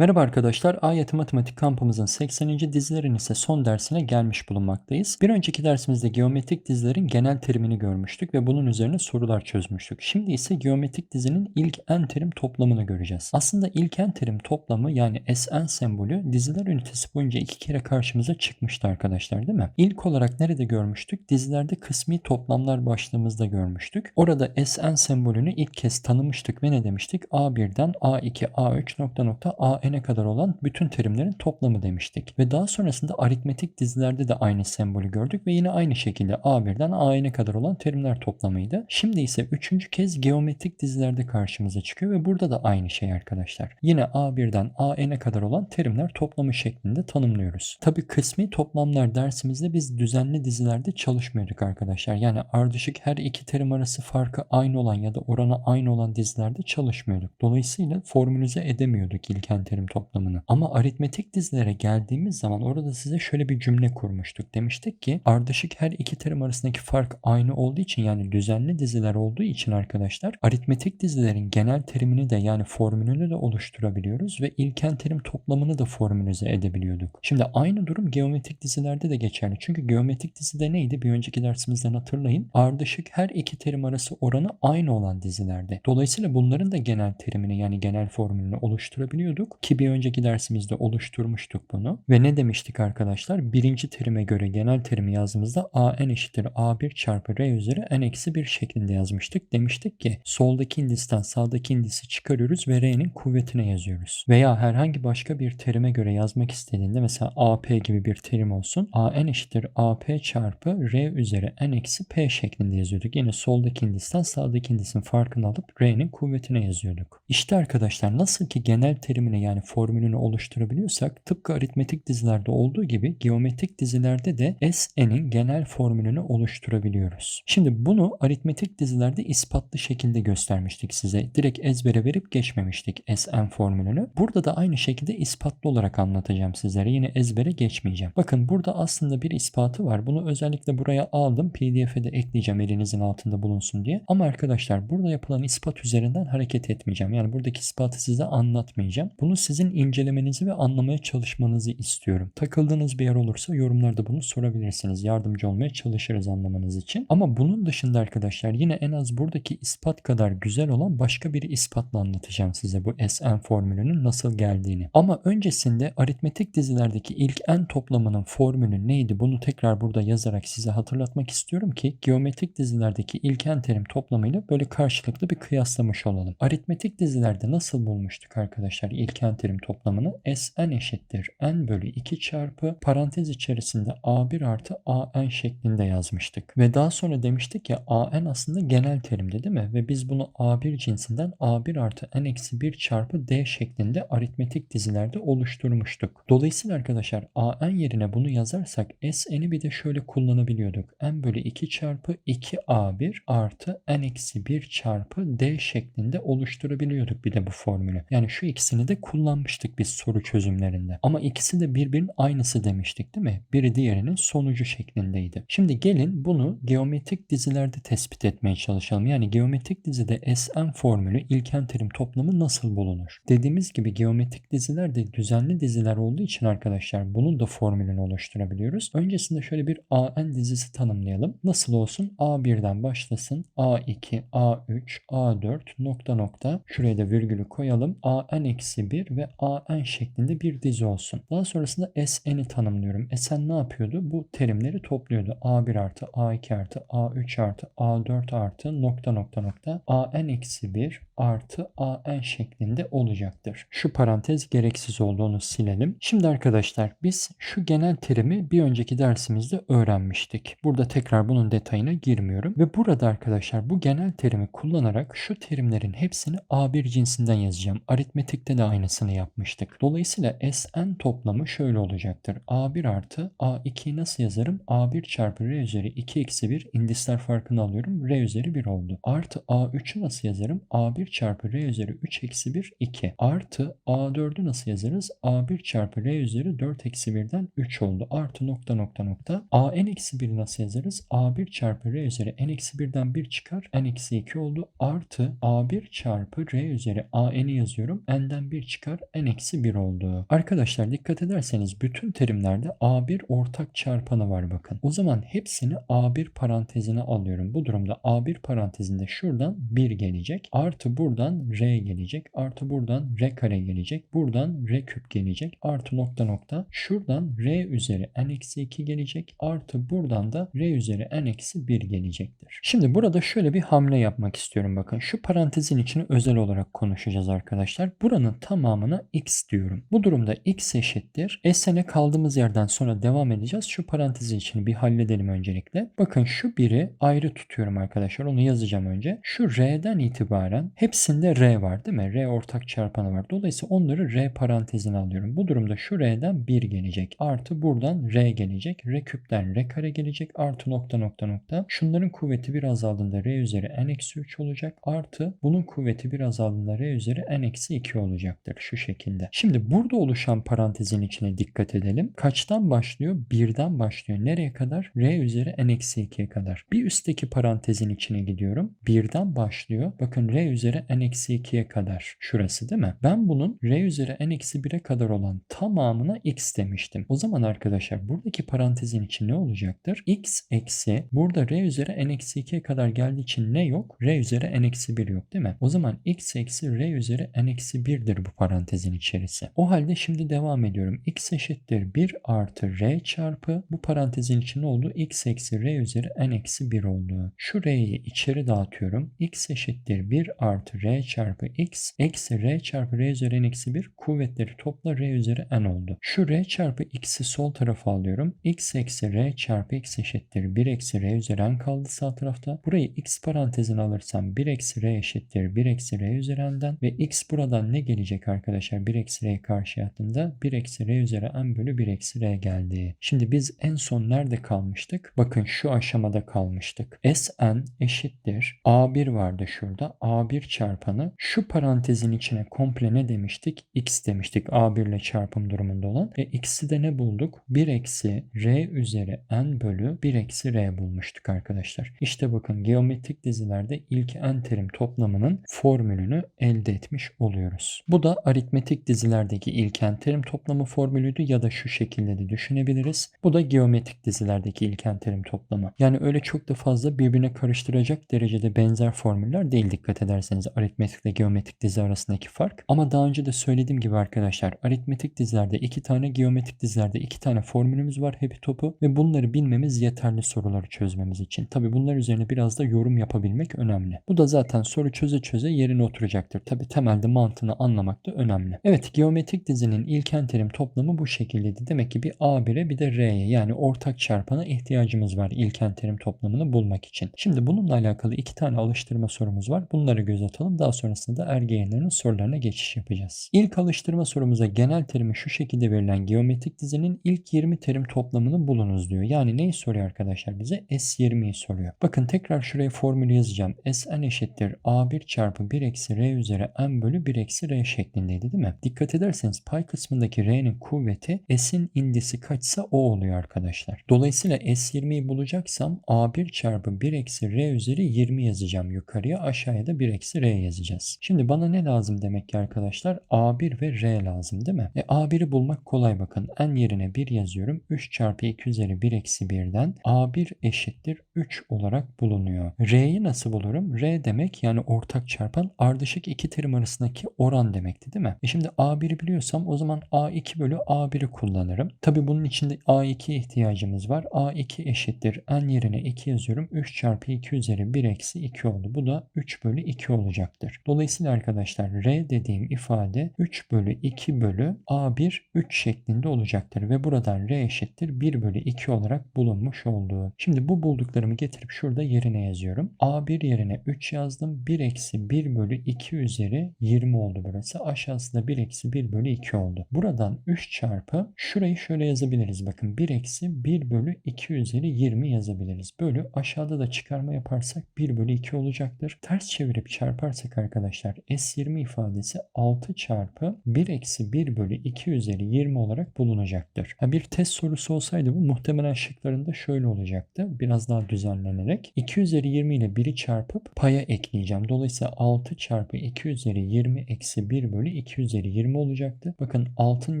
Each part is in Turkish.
Merhaba arkadaşlar, AYT Matematik kampımızın 80. dizilerin ise son dersine gelmiş bulunmaktayız. Bir önceki dersimizde geometrik dizilerin genel terimini görmüştük ve bunun üzerine sorular çözmüştük. Şimdi ise geometrik dizinin ilk en terim toplamını göreceğiz. Aslında ilk en terim toplamı yani Sn sembolü diziler ünitesi boyunca iki kere karşımıza çıkmıştı arkadaşlar değil mi? İlk olarak nerede görmüştük? Dizilerde kısmi toplamlar başlığımızda görmüştük. Orada Sn sembolünü ilk kez tanımıştık ve ne demiştik? A1'den A2, A3 nokta nokta A n'e kadar olan bütün terimlerin toplamı demiştik. Ve daha sonrasında aritmetik dizilerde de aynı sembolü gördük ve yine aynı şekilde A1'den A'n'e kadar olan terimler toplamıydı. Şimdi ise üçüncü kez geometrik dizilerde karşımıza çıkıyor ve burada da aynı şey arkadaşlar. Yine A1'den A'n'e kadar olan terimler toplamı şeklinde tanımlıyoruz. Tabi kısmi toplamlar dersimizde biz düzenli dizilerde çalışmıyorduk arkadaşlar. Yani ardışık her iki terim arası farkı aynı olan ya da oranı aynı olan dizilerde çalışmıyorduk. Dolayısıyla formülize edemiyorduk ilken terim toplamını. Ama aritmetik dizilere geldiğimiz zaman orada size şöyle bir cümle kurmuştuk. Demiştik ki ardışık her iki terim arasındaki fark aynı olduğu için yani düzenli diziler olduğu için arkadaşlar aritmetik dizilerin genel terimini de yani formülünü de oluşturabiliyoruz ve ilken terim toplamını da formülize edebiliyorduk. Şimdi aynı durum geometrik dizilerde de geçerli. Çünkü geometrik dizide neydi? Bir önceki dersimizden hatırlayın. Ardışık her iki terim arası oranı aynı olan dizilerde. Dolayısıyla bunların da genel terimini yani genel formülünü oluşturabiliyorduk ki bir önceki dersimizde oluşturmuştuk bunu. Ve ne demiştik arkadaşlar? Birinci terime göre genel terimi yazdığımızda a n eşittir a1 çarpı r üzeri n eksi 1 şeklinde yazmıştık. Demiştik ki soldaki indisten sağdaki indisi çıkarıyoruz ve r'nin kuvvetine yazıyoruz. Veya herhangi başka bir terime göre yazmak istediğinde mesela ap gibi bir terim olsun. a n eşittir ap çarpı r üzeri n eksi p şeklinde yazıyorduk. Yine soldaki indisten sağdaki indisin farkını alıp r'nin kuvvetine yazıyorduk. İşte arkadaşlar nasıl ki genel terimini yani formülünü oluşturabiliyorsak tıpkı aritmetik dizilerde olduğu gibi geometrik dizilerde de Sn'in genel formülünü oluşturabiliyoruz. Şimdi bunu aritmetik dizilerde ispatlı şekilde göstermiştik size. Direkt ezbere verip geçmemiştik Sn formülünü. Burada da aynı şekilde ispatlı olarak anlatacağım sizlere. Yine ezbere geçmeyeceğim. Bakın burada aslında bir ispatı var. Bunu özellikle buraya aldım. PDF'e de ekleyeceğim elinizin altında bulunsun diye. Ama arkadaşlar burada yapılan ispat üzerinden hareket etmeyeceğim. Yani buradaki ispatı size anlatmayacağım. Bunu sizin incelemenizi ve anlamaya çalışmanızı istiyorum. Takıldığınız bir yer olursa yorumlarda bunu sorabilirsiniz. Yardımcı olmaya çalışırız anlamanız için. Ama bunun dışında arkadaşlar yine en az buradaki ispat kadar güzel olan başka bir ispatla anlatacağım size bu Sn formülünün nasıl geldiğini. Ama öncesinde aritmetik dizilerdeki ilk en toplamının formülü neydi? Bunu tekrar burada yazarak size hatırlatmak istiyorum ki geometrik dizilerdeki ilk en terim toplamıyla böyle karşılıklı bir kıyaslamış olalım. Aritmetik dizilerde nasıl bulmuştuk arkadaşlar ilk en terim toplamını Sn eşittir n bölü 2 çarpı parantez içerisinde a1 artı an şeklinde yazmıştık. Ve daha sonra demiştik ya an aslında genel terimdi değil mi? Ve biz bunu a1 cinsinden a1 artı n eksi 1 çarpı d şeklinde aritmetik dizilerde oluşturmuştuk. Dolayısıyla arkadaşlar an yerine bunu yazarsak sn'i bir de şöyle kullanabiliyorduk. n bölü 2 çarpı 2a1 artı n eksi 1 çarpı d şeklinde oluşturabiliyorduk bir de bu formülü. Yani şu ikisini de kullanmıştık biz soru çözümlerinde. Ama ikisi de birbirinin aynısı demiştik değil mi? Biri diğerinin sonucu şeklindeydi. Şimdi gelin bunu geometrik dizilerde tespit etmeye çalışalım. Yani geometrik dizide Sn formülü ilken terim toplamı nasıl bulunur? Dediğimiz gibi geometrik diziler de düzenli diziler olduğu için arkadaşlar bunun da formülünü oluşturabiliyoruz. Öncesinde şöyle bir An dizisi tanımlayalım. Nasıl olsun? A1'den başlasın. A2, A3, A4 nokta nokta. Şuraya da virgülü koyalım. An eksi 1 ve an şeklinde bir dizi olsun. Daha sonrasında sn'i tanımlıyorum. Sn ne yapıyordu? Bu terimleri topluyordu. a1 artı a2 artı a3 artı a4 artı nokta nokta nokta an eksi 1 artı an şeklinde olacaktır. Şu parantez gereksiz olduğunu silelim. Şimdi arkadaşlar biz şu genel terimi bir önceki dersimizde öğrenmiştik. Burada tekrar bunun detayına girmiyorum. Ve burada arkadaşlar bu genel terimi kullanarak şu terimlerin hepsini A1 cinsinden yazacağım. Aritmetikte de aynısını yapmıştık. Dolayısıyla Sn toplamı şöyle olacaktır. A1 artı A2'yi nasıl yazarım? A1 çarpı R üzeri 2 eksi 1 indisler farkını alıyorum. R üzeri 1 oldu. Artı A3'ü nasıl yazarım? A1 çarpı R üzeri 3 eksi 1 2. Artı A4'ü nasıl yazarız? A1 çarpı R üzeri 4 eksi 1'den 3 oldu. Artı nokta nokta nokta. A n eksi 1'i nasıl yazarız? A1 çarpı R üzeri n eksi 1'den 1 çıkar. n eksi 2 oldu. Artı A1 çarpı R üzeri A n'i yazıyorum. n'den 1 çıkar çıkar n eksi 1 oldu. Arkadaşlar dikkat ederseniz bütün terimlerde a1 ortak çarpanı var bakın. O zaman hepsini a1 parantezine alıyorum. Bu durumda a1 parantezinde şuradan 1 gelecek. Artı buradan r gelecek. Artı buradan r kare gelecek. Buradan r küp gelecek. Artı nokta nokta. Şuradan r üzeri n eksi 2 gelecek. Artı buradan da r üzeri n eksi 1 gelecektir. Şimdi burada şöyle bir hamle yapmak istiyorum bakın. Şu parantezin içini özel olarak konuşacağız arkadaşlar. Buranın tamamına x diyorum. Bu durumda x eşittir. S'ne kaldığımız yerden sonra devam edeceğiz. Şu parantezi içini bir halledelim öncelikle. Bakın şu biri ayrı tutuyorum arkadaşlar. Onu yazacağım önce. Şu r'den itibaren hepsinde r var değil mi? R ortak çarpanı var. Dolayısıyla onları r parantezine alıyorum. Bu durumda şu r'den 1 gelecek. Artı buradan r gelecek. r küpten r kare gelecek. Artı nokta nokta nokta. Şunların kuvveti bir azaldığında r üzeri n eksi 3 olacak. Artı bunun kuvveti bir azaldığında r üzeri n eksi 2 olacaktır. Şu şekilde. Şimdi burada oluşan parantezin içine dikkat edelim. Kaçtan başlıyor? Birden başlıyor. Nereye kadar? r üzeri n eksi 2'ye kadar. Bir üstteki parantezin içine gidiyorum. Birden başlıyor. Bakın r üzeri n eksi 2'ye kadar. Şurası değil mi? Ben bunun r üzeri n eksi 1'e kadar olan tamamına x demiştim. O zaman arkadaşlar buradaki parantezin içi ne olacaktır? x eksi burada r üzeri n eksi 2'ye kadar geldiği için ne yok? r üzeri n eksi 1 yok değil mi? O zaman x eksi r üzeri n eksi 1'dir bu parantezin içerisi. O halde şimdi devam ediyorum. x eşittir 1 artı r çarpı bu parantezin içinde oldu. x eksi r üzeri n eksi 1 oldu. Şu r'yi içeri dağıtıyorum. x eşittir 1 artı r çarpı x eksi r çarpı r üzeri n eksi 1 kuvvetleri topla r üzeri n oldu. Şu r çarpı x'i sol tarafa alıyorum. x eksi r çarpı x eşittir 1 eksi r üzeri n kaldı sağ tarafta. Burayı x parantezine alırsam 1 eksi r eşittir 1 eksi r üzeri n'den ve x buradan ne gelecek arkadaşlar? 1 eksi r'ye karşı attığımda 1 eksi r üzeri n bölü 1 eksi r geldi. Şimdi biz en son nerede kalmıştık? Bakın şu aşamada kalmıştık. Sn eşittir. A1 vardı şurada. A1 çarpanı şu parantezin içine komple ne demiştik? X demiştik. A1 ile çarpım durumunda olan. Ve x'i de ne bulduk? 1 eksi r üzeri n bölü 1 eksi r bulmuştuk arkadaşlar. İşte bakın geometrik dizilerde ilk n terim toplamının formülünü elde etmiş oluyoruz. Bu da aritmetik dizilerdeki ilk n terim toplamı formülüydü ya da şu şekilde de düşünebiliriz. Bu da geometrik dizilerdeki ilk n terim toplamı. Yani öyle çok da fazla birbirine karıştıracak derecede benzer formüller değil dikkat ederseniz aritmetikle geometrik dizi arasındaki fark. Ama daha önce de söylediğim gibi arkadaşlar aritmetik dizilerde iki tane geometrik dizilerde iki tane formülümüz var hepi topu ve bunları bilmemiz yeterli soruları çözmemiz için. Tabi bunlar üzerine biraz da yorum yapabilmek önemli. Bu da zaten soru çöze çöze yerine oturacaktır. Tabi temelde mantığını anlamak da önemli. Evet geometrik dizinin ilken terim toplamı bu şekildeydi. Demek ki bir A1'e bir de R'ye yani ortak çarpana ihtiyacımız var ilken terim toplamını bulmak için. Şimdi bununla alakalı iki tane alıştırma sorumuz var. Bunları göz atalım. Daha sonrasında da ergeyenlerin sorularına geçiş yapacağız. İlk alıştırma sorumuza genel terimi şu şekilde verilen geometrik dizinin ilk 20 terim toplamını bulunuz diyor. Yani neyi soruyor arkadaşlar bize? S20'yi soruyor. Bakın tekrar şuraya formülü yazacağım. Sn eşittir A1 çarpı 1 eksi R üzeri n bölü 1 eksi R şeklindeydi değil mi? Dikkat ederseniz pay kısmındaki R'nin kuvveti S'in indisi kaçsa o oluyor arkadaşlar. Dolayısıyla S20'yi bulacaksam A1 çarpı 1 eksi R üzeri 20 yazacağım yukarıya. Aşağıya da 1 eksi R yazacağız. Şimdi bana ne lazım demek ki arkadaşlar? A1 ve R lazım değil mi? E, A1'i bulmak kolay bakın. N yerine 1 yazıyorum. 3 çarpı 2 üzeri 1 eksi 1'den A1 eşittir 3 olarak bulunuyor. R'yi nasıl bulurum? R demek yani ortak çarpan ardışık iki terim arasındaki oran demekti değil mi? E şimdi A1'i biliyorsam o zaman A2 bölü A1'i kullanırım. Tabi bunun içinde A2'ye ihtiyacımız var. A2 eşittir. N yerine 2 yazıyorum. 3 çarpı 2 üzeri 1 eksi 2 oldu. Bu da 3 bölü 2 olacaktır. Dolayısıyla arkadaşlar R dediğim ifade 3 bölü 2 bölü A1 3 şeklinde olacaktır. Ve buradan R eşittir 1 bölü 2 olarak bulunmuş oldu. Şimdi bu bulduklarımı getirip şurada yerine yazıyorum. A1 yerine 3 yazdım. 1 eksi 1 bölü 2 üzeri 20 oldu burası. Aşağısı da 1 eksi 1 bölü 2 oldu. Buradan 3 çarpı şurayı şöyle yazabiliriz. Bakın 1 eksi 1 bölü 2 üzeri 20 yazabiliriz. Bölü aşağıda da çıkarma yaparsak 1 bölü 2 olacaktır. Ters çevirip çarparsak arkadaşlar S20 ifadesi 6 çarpı 1 eksi 1 bölü 2 üzeri 20 olarak bulunacaktır. Ha, bir test sorusu olsaydı bu muhtemelen şıklarında şöyle olacaktı. Biraz daha düzenlenerek 2 üzeri 20 ile 1'i çarpıp paya ekleyeceğim. Dolayısıyla 6 çarpı 2 üzeri 20 eksi 1 bölü 2 üzeri 20 olacaktı. Bakın 6'nın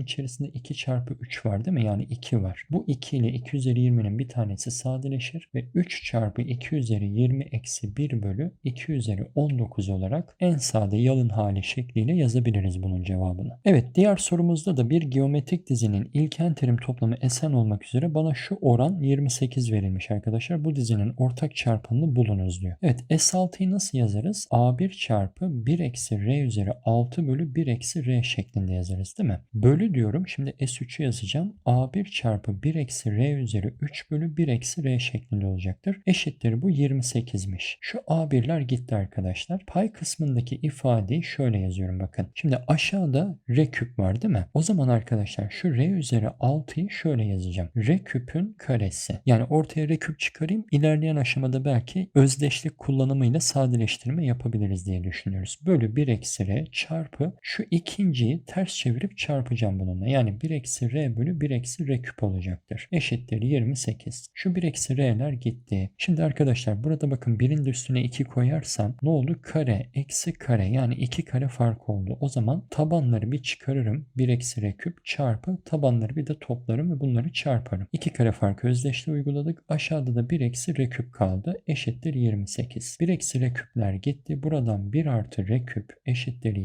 içerisinde 2 çarpı 3 var değil mi? Yani 2 var. Bu 2 ile 2 üzeri 20'nin bir tanesi sadeleşir ve 3 çarpı 2 üzeri 20 eksi 1 bölü 2 üzeri 19 olarak en sade yalın hali şekliyle yazabiliriz bunun cevabını. Evet diğer sorumuzda da bir geometrik dizinin ilken terim toplamı Sn olmak üzere bana şu oran 28 verilmiş arkadaşlar. Bu dizinin ortak çarpanını bulunuz diyor. Evet S6'yı nasıl yazarız? A1 çarpı 1 eksi R üzeri 6 bölü 1 eksi R şeklinde yazarız değil mi? Bölü diyorum. Şimdi S3'ü yazacağım. A1 çarpı 1 eksi R üzeri 3 bölü 1 eksi R şeklinde olacaktır. Eşittir bu 28'miş. Şu A1'ler gitti arkadaşlar. Pay kısmındaki ifadeyi şöyle yazıyorum bakın. Şimdi aşağıda R küp var değil mi? O zaman arkadaşlar şu R üzeri 6'yı şöyle yazacağım. R küpün karesi. Yani ortaya R küp çıkarayım. İlerleyen aşamada belki özdeşlik kullanımıyla sadeleştirme yapabiliriz diye düşünüyoruz. Bölü 1 eksi R çarpı şu ikinciyi ters çevirip çarpacağım bununla. Yani 1 eksi R bölü 1 eksi R küp olacaktır. Eşittir 28. Şu 1 eksi R'ler gitti. Şimdi arkadaşlar burada bakın birin de üstüne 2 koyarsam ne oldu? Kare eksi kare yani 2 kare fark oldu. O zaman tabanları bir çıkarırım. 1 eksi R küp çarpı tabanları bir de toplarım ve bunları çarparım. 2 kare farkı özdeşliği uyguladık. Aşağıda da 1 eksi R küp kaldı. Eşittir 28. 1 eksi R küpler gitti. Buradan 1 artı R küp eşittir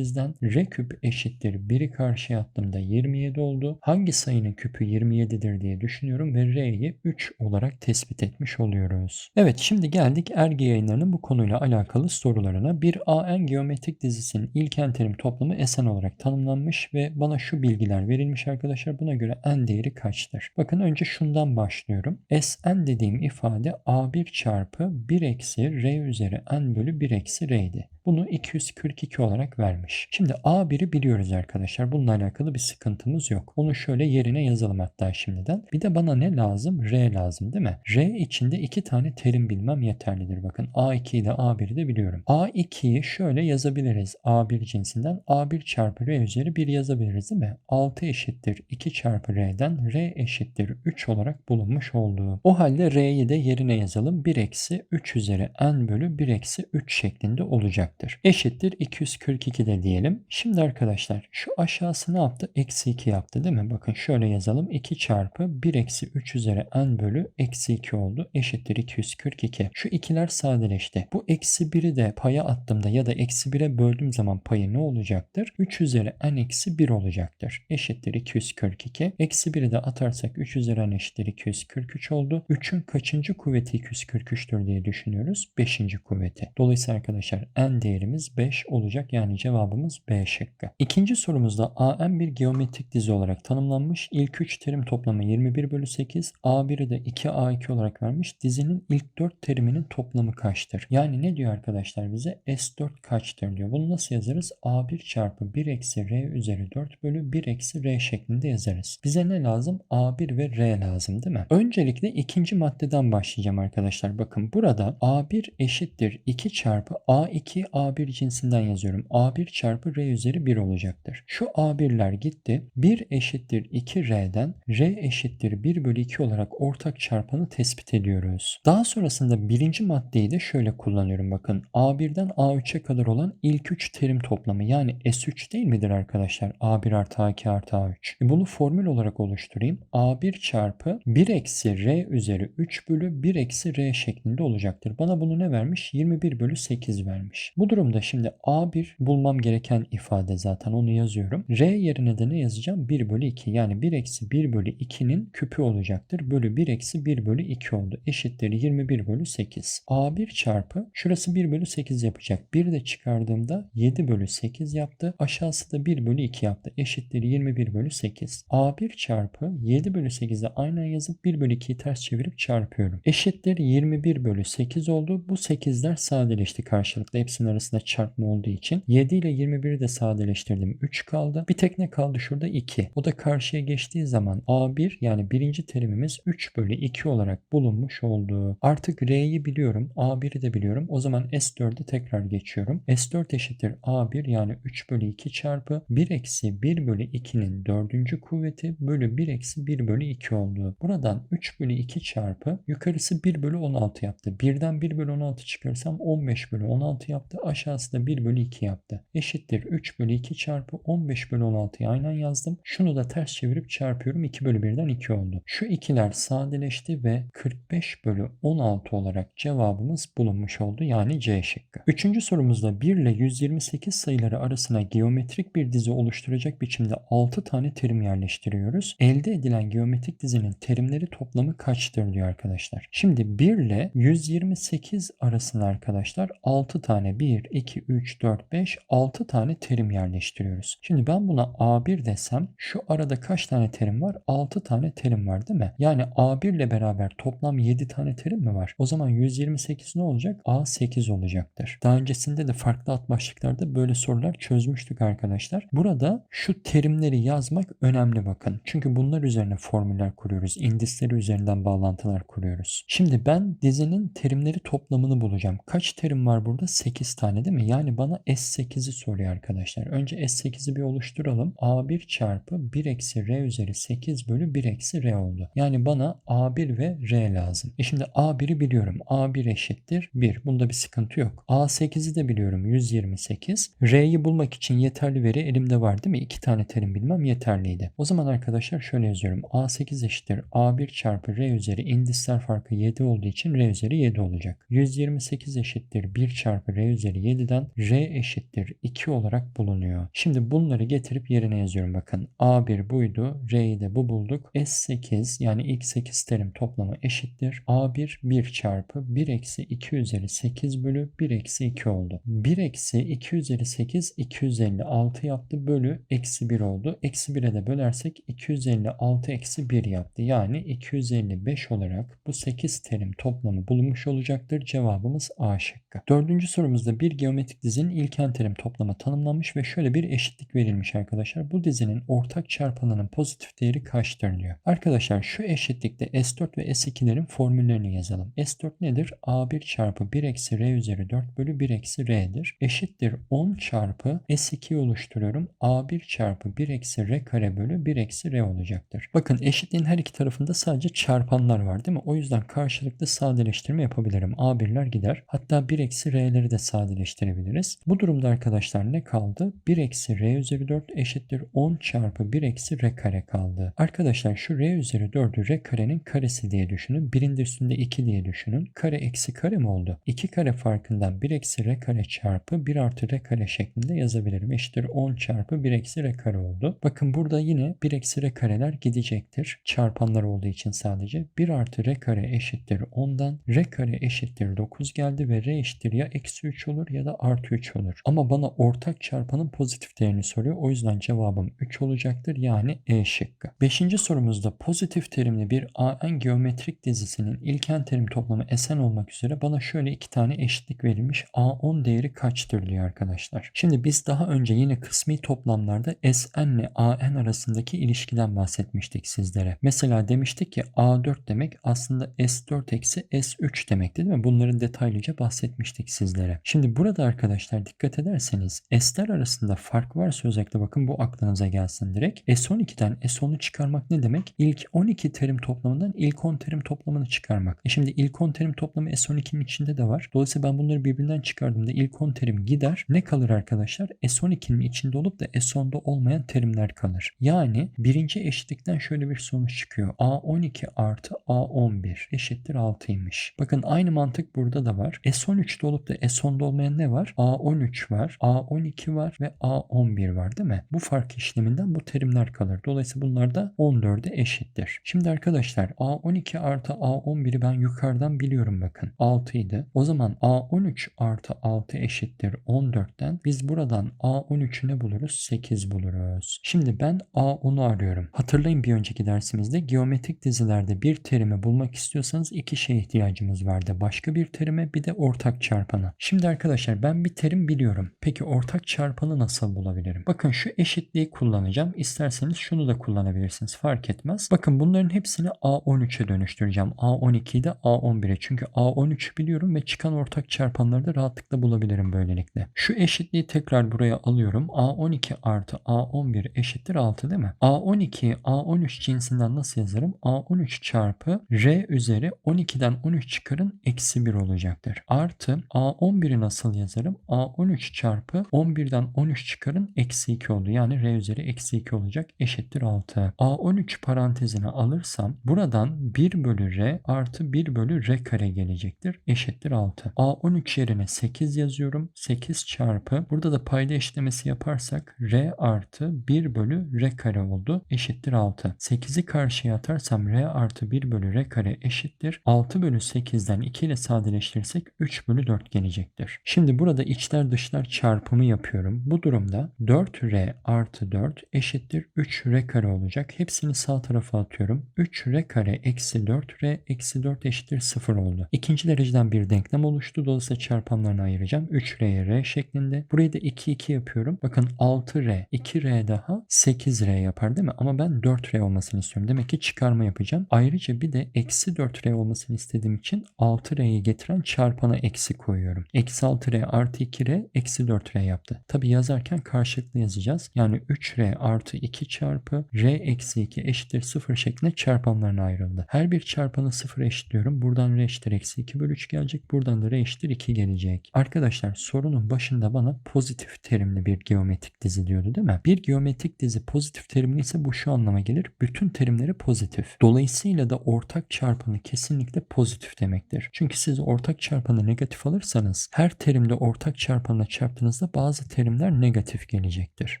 28'den R küp eşittir 1'i karşıya attığımda 27 oldu. Hangi sayının küpü 27'dir diye düşünüyorum ve R'yi 3 olarak tespit etmiş oluyoruz. Evet şimdi geldik Ergi yayınlarının bu konuyla alakalı sorularına. Bir AN geometrik dizisinin ilken terim toplamı Sn olarak tanımlanmış ve bana şu bilgiler verilmiş arkadaşlar. Buna göre n değeri kaçtır? Bakın önce şundan başlıyorum. Sn dediğim ifade A1 çarpı 1 eksi R üzeri n bölü 1 eksi R'ydi. Bunu 242 olarak vermiş. Şimdi A1'i biliyoruz arkadaşlar. Bununla alakalı bir sıkıntımız yok. Onu şöyle yerine yazalım hatta şimdiden. Bir de bana ne lazım? R lazım değil mi? R içinde iki tane terim bilmem yeterlidir. Bakın A2'yi de A1'i de biliyorum. A2'yi şöyle yazabiliriz. A1 cinsinden A1 çarpı R üzeri 1 yazabiliriz değil mi? 6 eşittir 2 çarpı R'den R eşittir 3 olarak bulunmuş oldu. O halde R'yi de yerine yazalım. 1 eksi 3 üzeri n bölü 1 eksi 3 şeklinde olacak olacaktır. Eşittir 242 de diyelim. Şimdi arkadaşlar şu aşağısı ne yaptı? Eksi 2 yaptı değil mi? Bakın şöyle yazalım. 2 çarpı 1 eksi 3 üzeri n bölü eksi 2 oldu. Eşittir 242. Şu ikiler sadeleşti. Bu eksi 1'i de paya attığımda ya da eksi 1'e böldüğüm zaman payı ne olacaktır? 3 üzeri n eksi 1 olacaktır. Eşittir 242. Eksi 1'i de atarsak 3 üzeri n eşittir 243 oldu. 3'ün kaçıncı kuvveti 243'tür diye düşünüyoruz? 5. kuvveti. Dolayısıyla arkadaşlar n değerimiz 5 olacak. Yani cevabımız B şıkkı. İkinci sorumuzda AN bir geometrik dizi olarak tanımlanmış. İlk 3 terim toplamı 21 bölü 8. A1'i de 2A2 olarak vermiş. Dizinin ilk 4 teriminin toplamı kaçtır? Yani ne diyor arkadaşlar bize? S4 kaçtır diyor. Bunu nasıl yazarız? A1 çarpı 1 eksi R üzeri 4 bölü 1 eksi R şeklinde yazarız. Bize ne lazım? A1 ve R lazım değil mi? Öncelikle ikinci maddeden başlayacağım arkadaşlar. Bakın burada A1 eşittir 2 çarpı A2 A1 cinsinden yazıyorum. A1 çarpı R üzeri 1 olacaktır. Şu A1'ler gitti. 1 eşittir 2R'den R eşittir 1 bölü 2 olarak ortak çarpanı tespit ediyoruz. Daha sonrasında birinci maddeyi de şöyle kullanıyorum bakın. A1'den A3'e kadar olan ilk 3 terim toplamı yani S3 değil midir arkadaşlar? A1 artı A2 artı A3. E bunu formül olarak oluşturayım. A1 çarpı 1 eksi R üzeri 3 bölü 1 eksi R şeklinde olacaktır. Bana bunu ne vermiş? 21 bölü 8 vermiş. Bu durumda şimdi A1 bulmam gereken ifade zaten onu yazıyorum. R yerine de ne yazacağım? 1 bölü 2 yani 1 eksi 1 bölü 2'nin küpü olacaktır. Bölü 1 eksi 1 bölü 2 oldu. Eşittir 21 bölü 8. A1 çarpı şurası 1 bölü 8 yapacak. 1 de çıkardığımda 7 bölü 8 yaptı. Aşağısı da 1 bölü 2 yaptı. Eşittir 21 bölü 8. A1 çarpı 7 bölü 8'i aynen yazıp 1 bölü 2'yi ters çevirip çarpıyorum. Eşittir 21 bölü 8 oldu. Bu 8'ler sadeleşti karşılıklı. Hepsinin arasında çarpma olduğu için. 7 ile 21'i de sadeleştirdim. 3 kaldı. Bir tek ne kaldı şurada? 2. O da karşıya geçtiği zaman A1 yani birinci terimimiz 3 bölü 2 olarak bulunmuş oldu. Artık R'yi biliyorum. A1'i de biliyorum. O zaman S4'e tekrar geçiyorum. S4 eşittir A1 yani 3 bölü 2 çarpı 1 eksi 1 bölü 2'nin dördüncü kuvveti bölü 1 eksi 1 bölü 2 oldu. Buradan 3 bölü 2 çarpı yukarısı 1 bölü 16 yaptı. 1'den 1 bölü 16 çıkarsam 15 bölü 16 yaptı. Aşağısı da 1 bölü 2 yaptı. Eşittir 3 bölü 2 çarpı 15 bölü 16'yı aynen yazdım. Şunu da ters çevirip çarpıyorum. 2 bölü 1'den 2 oldu. Şu ikiler sadeleşti ve 45 bölü 16 olarak cevabımız bulunmuş oldu. Yani C şıkkı. Üçüncü sorumuzda 1 ile 128 sayıları arasına geometrik bir dizi oluşturacak biçimde 6 tane terim yerleştiriyoruz. Elde edilen geometrik dizinin terimleri toplamı kaçtır diyor arkadaşlar. Şimdi 1 ile 128 arasına arkadaşlar 6 tane 1, 2, 3, 4, 5, 6 tane terim yerleştiriyoruz. Şimdi ben buna A1 desem şu arada kaç tane terim var? 6 tane terim var değil mi? Yani A1 ile beraber toplam 7 tane terim mi var? O zaman 128 ne olacak? A8 olacaktır. Daha öncesinde de farklı alt başlıklarda böyle sorular çözmüştük arkadaşlar. Burada şu terimleri yazmak önemli bakın. Çünkü bunlar üzerine formüller kuruyoruz. İndisleri üzerinden bağlantılar kuruyoruz. Şimdi ben dizinin terimleri toplamını bulacağım. Kaç terim var burada? 8 tane değil mi? Yani bana S8'i soruyor arkadaşlar. Önce S8'i bir oluşturalım. A1 çarpı 1 eksi R üzeri 8 bölü 1 eksi R oldu. Yani bana A1 ve R lazım. E şimdi A1'i biliyorum. A1 eşittir 1. Bunda bir sıkıntı yok. A8'i de biliyorum 128. R'yi bulmak için yeterli veri elimde var değil mi? 2 tane terim bilmem yeterliydi. O zaman arkadaşlar şöyle yazıyorum. A8 eşittir A1 çarpı R üzeri indisler farkı 7 olduğu için R üzeri 7 olacak. 128 eşittir 1 çarpı R üzeri 7'den R eşittir 2 olarak bulunuyor. Şimdi bunları getirip yerine yazıyorum bakın. A1 buydu. R'yi de bu bulduk. S8 yani ilk 8 terim toplamı eşittir. A1 1 çarpı 1 eksi 2 üzeri 8 bölü 1 eksi 2 oldu. 1 eksi 2 üzeri 8 256 yaptı bölü eksi 1 oldu. Eksi 1'e de bölersek 256 eksi 1 yaptı. Yani 255 olarak bu 8 terim toplamı bulunmuş olacaktır. Cevabımız A şıkkı. Dördüncü sorumuzda bir geometrik dizinin ilken terim toplamı tanımlanmış ve şöyle bir eşitlik verilmiş arkadaşlar. Bu dizinin ortak çarpanının pozitif değeri kaçtır diyor. Arkadaşlar şu eşitlikte S4 ve S2'lerin formüllerini yazalım. S4 nedir? A1 çarpı 1 eksi R üzeri 4 bölü 1 eksi R'dir. Eşittir 10 çarpı S2'yi oluşturuyorum. A1 çarpı 1 eksi R kare bölü 1 eksi R olacaktır. Bakın eşitliğin her iki tarafında sadece çarpanlar var değil mi? O yüzden karşılıklı sadeleştirme yapabilirim. A1'ler gider. Hatta 1 eksi R'leri de sadeleştirebiliriz. Bu durumda arkadaşlar ne kaldı? 1 eksi R üzeri 4 eşittir 10 çarpı 1 eksi R kare kaldı. Arkadaşlar şu R üzeri 4'ü R karenin karesi diye düşünün. Birinde üstünde 2 diye düşünün. Kare eksi kare mi oldu? 2 kare farkından 1 eksi R kare çarpı 1 artı R kare şeklinde yazabilirim. Eşittir 10 çarpı 1 eksi R kare oldu. Bakın burada yine 1 eksi R kareler gidecektir. Çarpanlar olduğu için sadece. 1 artı R kare eşittir 10'dan. R kare eşittir 9 geldi ve R eşittir ya eksi 3 olur ya da artı 3 olur. Ama bana ortak çarpanın pozitif değerini soruyor. O yüzden cevabım 3 olacaktır. Yani E şıkkı. Beşinci sorumuzda pozitif terimli bir AN geometrik dizisinin ilken terim toplamı Sn olmak üzere bana şöyle iki tane eşitlik verilmiş. A10 değeri kaçtır diyor arkadaşlar. Şimdi biz daha önce yine kısmi toplamlarda Sn ile AN arasındaki ilişkiden bahsetmiştik sizlere. Mesela demiştik ki A4 demek aslında S4 eksi S3 demekti değil mi? Bunların detaylıca bahsetmiştik sizlere. Şimdi burada arkadaşlar dikkat ederseniz S'ler arasında fark varsa özellikle bakın bu aklınıza gelsin direkt. S12'den S10'u çıkarmak ne demek? İlk 12 terim toplamından ilk 10 terim toplamını çıkarmak. E şimdi ilk 10 terim toplamı S12'nin içinde de var. Dolayısıyla ben bunları birbirinden çıkardığımda ilk 10 terim gider. Ne kalır arkadaşlar? S12'nin içinde olup da S10'da olmayan terimler kalır. Yani birinci eşitlikten şöyle bir sonuç çıkıyor. A12 artı A11 eşittir 6'ymış. Bakın aynı mantık burada da var. S13'te olup da S10'da olmayan ne var? A13 var, A12 var ve A11 var değil mi? Bu fark işleminden bu terimler kalır. Dolayısıyla bunlar da 14'e eşittir. Şimdi arkadaşlar A12 artı A11'i ben yukarıdan biliyorum bakın. 6 idi. O zaman A13 artı 6 eşittir 14'ten biz buradan A13'ü ne buluruz? 8 buluruz. Şimdi ben A10'u arıyorum. Hatırlayın bir önceki dersimizde geometrik dizilerde bir terimi bulmak istiyorsanız iki şeye ihtiyacımız vardı. Başka bir terime bir de ortak çarpana. Şimdi arkadaşlar ben bir terim biliyorum. Peki ortak çarpanı nasıl bulabilirim? Bakın şu eşitliği kullanacağım. İsterseniz şunu da kullanabilirsiniz. Fark etmez. Bakın bunların hepsini A13'e dönüştüreceğim. A12'yi de A11'e. Çünkü A13 biliyorum ve çıkan ortak çarpanları da rahatlıkla bulabilirim böylelikle. Şu eşitliği tekrar buraya alıyorum. A12 artı A11 eşittir 6 değil mi? A12'yi A13 cinsinden nasıl yazarım? A13 çarpı R üzeri 12'den 13 çıkarın eksi 1 olacaktır. Artı A11'i nasıl nasıl yazarım? A13 çarpı 11'den 13 çıkarın eksi 2 oldu. Yani R üzeri eksi 2 olacak eşittir 6. A13 parantezine alırsam buradan 1 bölü R artı 1 bölü R kare gelecektir. Eşittir 6. A13 yerine 8 yazıyorum. 8 çarpı burada da payda eşlemesi yaparsak R artı 1 bölü R kare oldu. Eşittir 6. 8'i karşıya atarsam R artı 1 bölü R kare eşittir. 6 bölü 8'den 2 ile sadeleştirirsek 3 bölü 4 gelecektir. Şimdi burada içler dışlar çarpımı yapıyorum. Bu durumda 4R artı 4 eşittir 3R kare olacak. Hepsini sağ tarafa atıyorum. 3R kare eksi 4R eksi 4 eşittir 0 oldu. İkinci dereceden bir denklem oluştu. Dolayısıyla çarpanlarını ayıracağım. 3R'ye R şeklinde. Burayı da 2 2 yapıyorum. Bakın 6R 2R daha 8R yapar değil mi? Ama ben 4R olmasını istiyorum. Demek ki çıkarma yapacağım. Ayrıca bir de eksi 4R olmasını istediğim için 6R'yi getiren çarpana eksi koyuyorum. Eksi 6R artı 2R eksi 4R yaptı. Tabi yazarken karşılıklı yazacağız. Yani 3R artı 2 çarpı R eksi 2 eşittir 0 şeklinde çarpanlarına ayrıldı. Her bir çarpanı 0 eşitliyorum. Buradan R eşittir eksi 2 bölü 3 gelecek. Buradan da R eşittir 2 gelecek. Arkadaşlar sorunun başında bana pozitif terimli bir geometrik dizi diyordu değil mi? Bir geometrik dizi pozitif terimli ise bu şu anlama gelir. Bütün terimleri pozitif. Dolayısıyla da ortak çarpanı kesinlikle pozitif demektir. Çünkü siz ortak çarpanı negatif alırsanız her terimde ortak çarpanla çarptığınızda bazı terimler negatif gelecektir.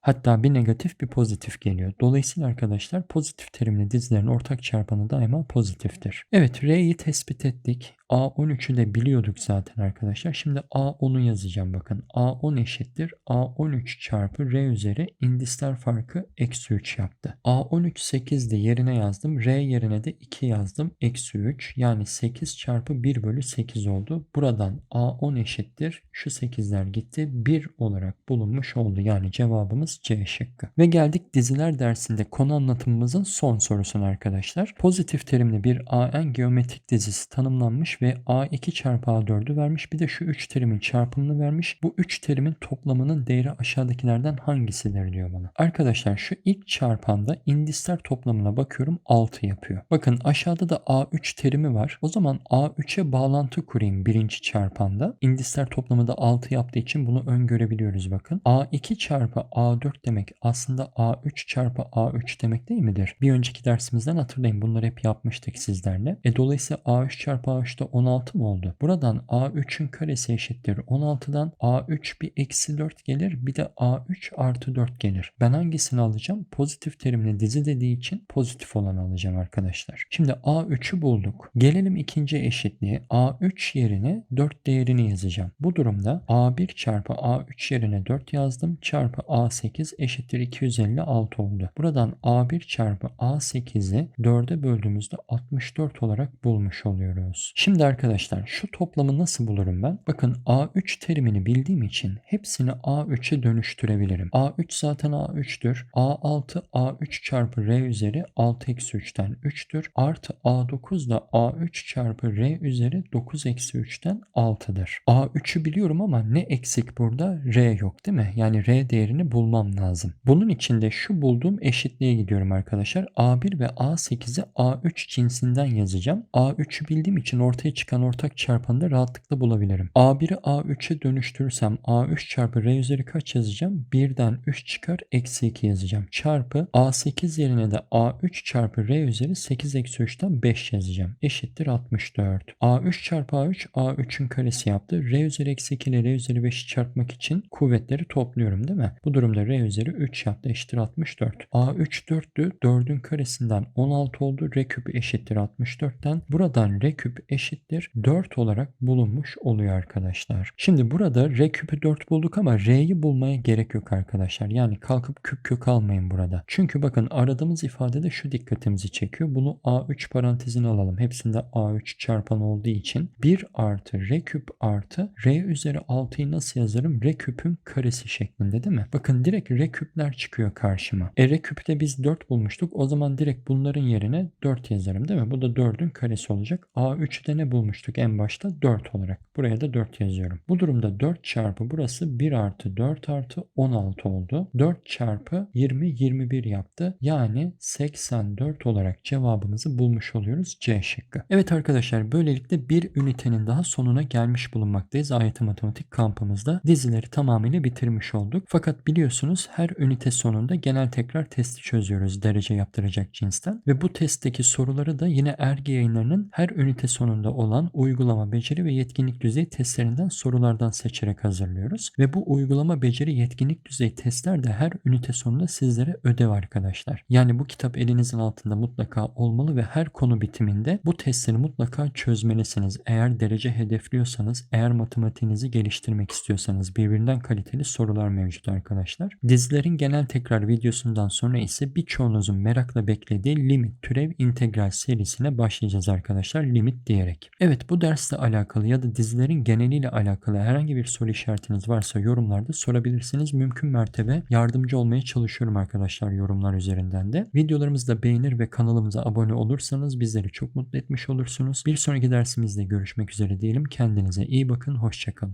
Hatta bir negatif bir pozitif geliyor. Dolayısıyla arkadaşlar pozitif terimli dizilerin ortak çarpanı daima pozitiftir. Evet R'yi tespit ettik. A13'ü de biliyorduk zaten arkadaşlar. Şimdi A10'u yazacağım bakın. A10 eşittir. A13 çarpı R üzeri indisler farkı eksi 3 yaptı. A13 8'di yerine yazdım. R yerine de 2 yazdım. Eksi 3 yani 8 çarpı 1 bölü 8 oldu. Buradan A10 eşittir. Şu 8'ler gitti. 1 olarak bulunmuş oldu. Yani cevabımız C şıkkı. Ve geldik diziler dersinde konu anlatımımızın son sorusuna arkadaşlar. Pozitif terimli bir AN geometrik dizisi tanımlanmış ve A2 çarpı A4'ü vermiş. Bir de şu 3 terimin çarpımını vermiş. Bu 3 terimin toplamının değeri aşağıdakilerden hangisidir diyor bana. Arkadaşlar şu ilk çarpanda indisler toplamına bakıyorum 6 yapıyor. Bakın aşağıda da A3 terimi var. O zaman A3'e bağlantı kurayım birinci çarpanda. İndisler toplamı da 6 yaptığı için bunu öngörebiliyoruz bakın. A2 çarpı A4 demek aslında A3 çarpı A3 demek değil midir? Bir önceki dersimizden hatırlayın bunları hep yapmıştık sizlerle. E dolayısıyla A3 çarpı A3'te 16 mı oldu? Buradan A3'ün karesi eşittir 16'dan A3 bir eksi 4 gelir bir de A3 artı 4 gelir. Ben hangisini alacağım? Pozitif terimli dizi dediği için pozitif olanı alacağım arkadaşlar. Şimdi A3'ü bulduk. Gelelim ikinci eşitliğe. A3 yerine 4 değerini yazacağım. Bu durumda A1 çarpı A3 yerine 4 yazdım. Çarpı A8 eşittir 256 oldu. Buradan A1 çarpı A8'i 4'e böldüğümüzde 64 olarak bulmuş oluyoruz. Şimdi arkadaşlar şu toplamı nasıl bulurum ben? Bakın A3 terimini bildiğim için hepsini A3'e dönüştürebilirim. A3 zaten A3'tür. A6 A3 çarpı R üzeri 6 eksi 3'ten 3'tür. Artı A9 da A3 çarpı R üzeri 9 eksi 3'ten 6'dır. A3'ü biliyorum ama ne eksik burada? R yok değil mi? Yani R değerini bulmam lazım. Bunun için de şu bulduğum eşitliğe gidiyorum arkadaşlar. A1 ve A8'i A3 cinsinden yazacağım. A3'ü bildiğim için ortaya çıkan ortak çarpanı da rahatlıkla bulabilirim. A1'i A3'e dönüştürürsem A3 çarpı R üzeri kaç yazacağım? 1'den 3 çıkar eksi 2 yazacağım. Çarpı A8 yerine de A3 çarpı R üzeri 8 eksi 3'ten 5 yazacağım. Eşittir 64. A3 çarpı A3 A3'ün karesi yaptı. R üzeri eksi 2 ile R üzeri 5'i çarpmak için kuvvetleri topluyorum değil mi? Bu durumda R üzeri 3 yaptı. Eşittir 64. A3 4'tü. 4'ün karesinden 16 oldu. R küp eşittir 64'ten. Buradan R küp eşittir 4 olarak bulunmuş oluyor arkadaşlar. Şimdi burada R küpü 4 bulduk ama R'yi bulmaya gerek yok arkadaşlar. Yani kalkıp küp kök almayın burada. Çünkü bakın aradığımız ifadede şu dikkatimizi çekiyor. Bunu A3 parantezine alalım. Hepsinde A3 çarpan olduğu için 1 artı R küp artı R üzeri 6'yı nasıl yazarım? R küpün karesi şeklinde değil mi? Bakın direkt R küpler çıkıyor karşıma. E R küpte biz 4 bulmuştuk. O zaman direkt bunların yerine 4 yazarım değil mi? Bu da 4'ün karesi olacak. A3'de ne bulmuştuk en başta? 4 olarak. Buraya da 4 yazıyorum. Bu durumda 4 çarpı burası 1 artı 4 artı 16 oldu. 4 çarpı 20 21 yaptı. Yani 84 olarak cevabımızı bulmuş oluyoruz C şıkkı. Evet arkadaşlar böylelikle bir ünitenin daha sonuna gelmiş bulunmaktayız. Bulunmaktayız. AYT Matematik kampımızda dizileri tamamıyla bitirmiş olduk. Fakat biliyorsunuz her ünite sonunda genel tekrar testi çözüyoruz derece yaptıracak cinsten. Ve bu testteki soruları da yine ergi yayınlarının her ünite sonunda olan uygulama, beceri ve yetkinlik düzeyi testlerinden sorulardan seçerek hazırlıyoruz. Ve bu uygulama, beceri, yetkinlik düzeyi testler de her ünite sonunda sizlere ödev arkadaşlar. Yani bu kitap elinizin altında mutlaka olmalı ve her konu bitiminde bu testleri mutlaka çözmelisiniz. Eğer derece hedefliyorsanız, eğer matematiğinizi geliştirmek istiyorsanız birbirinden kaliteli sorular mevcut arkadaşlar. Dizilerin genel tekrar videosundan sonra ise birçoğunuzun merakla beklediği limit, türev, integral serisine başlayacağız arkadaşlar limit diyerek. Evet bu dersle alakalı ya da dizilerin geneliyle alakalı herhangi bir soru işaretiniz varsa yorumlarda sorabilirsiniz. Mümkün mertebe yardımcı olmaya çalışıyorum arkadaşlar yorumlar üzerinden de. Videolarımızı da beğenir ve kanalımıza abone olursanız bizleri çok mutlu etmiş olursunuz. Bir sonraki dersimizde görüşmek üzere diyelim. Kendinize iyi bakın. Hoşçakalın.